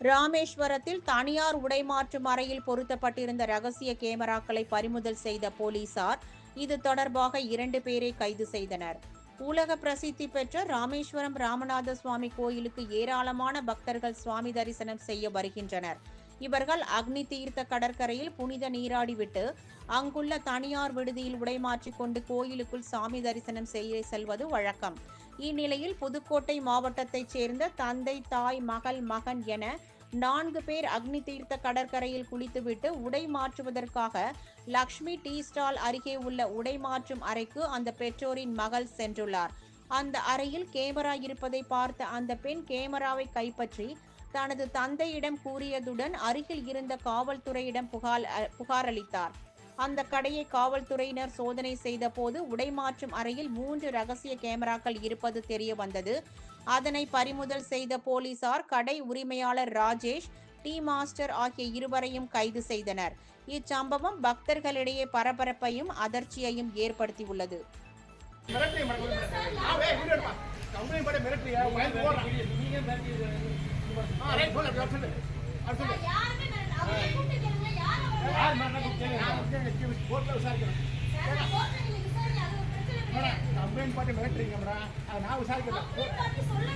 ராமேஸ்வரத்தில் தனியார் உடைமாற்றும் அறையில் பொருத்தப்பட்டிருந்த ரகசிய கேமராக்களை பறிமுதல் செய்த போலீசார் இது தொடர்பாக இரண்டு பேரை கைது செய்தனர். உலக பிரசித்தி பெற்ற ராமேஸ்வரம் ராமநாத சுவாமி கோயிலுக்கு ஏராளமான பக்தர்கள் சுவாமி தரிசனம் செய்ய வருகின்றனர். இவர்கள் அக்னி தீர்த்த கடற்கரையில் புனித நீராடிவிட்டு அங்குள்ள தனியார் விடுதியில் உடைமாற்றிக் கொண்டு கோயிலுக்குள் சாமி தரிசனம் செய்ய செல்வது வழக்கம். இந்நிலையில் புதுக்கோட்டை மாவட்டத்தைச் சேர்ந்த தந்தை தாய் மகள் மகன் என நான்கு பேர் அக்னி தீர்த்த கடற்கரையில் குளித்துவிட்டு உடை மாற்றுவதற்காக லக்ஷ்மி டீ ஸ்டால் அருகே உள்ள உடை மாற்றும் அறைக்கு அந்த பெற்றோரின் மகள் சென்றுள்ளார். அந்த அறையில் கேமரா இருப்பதை பார்த்த அந்த பெண் கேமராவை கைப்பற்றி தனது தந்தையிடம் கூறியதுடன் அருகில் இருந்த காவல்துறையிடம் புகார் புகாரளித்தார். அந்த கடையை காவல்துறையினர் சோதனை செய்தபோது உடைமாற்றும் அறையில் மூன்று ரகசிய கேமராக்கள் இருப்பது தெரிய வந்தது. அதனை பறிமுதல் செய்த போலீசார் கடை உரிமையாளர் ராஜேஷ் டீ மாஸ்டர் ஆகிய இருவரையும் கைது செய்தனர் இச்சம்பவம் பக்தர்களிடையே பரபரப்பையும் அதிர்ச்சியையும் ஏற்படுத்தியுள்ளது விசாரிக்கிறேன் சார், கோர்ட்ல மேடம் மிரட்டுறீங்க நான் விசாரிக்கிறேன்.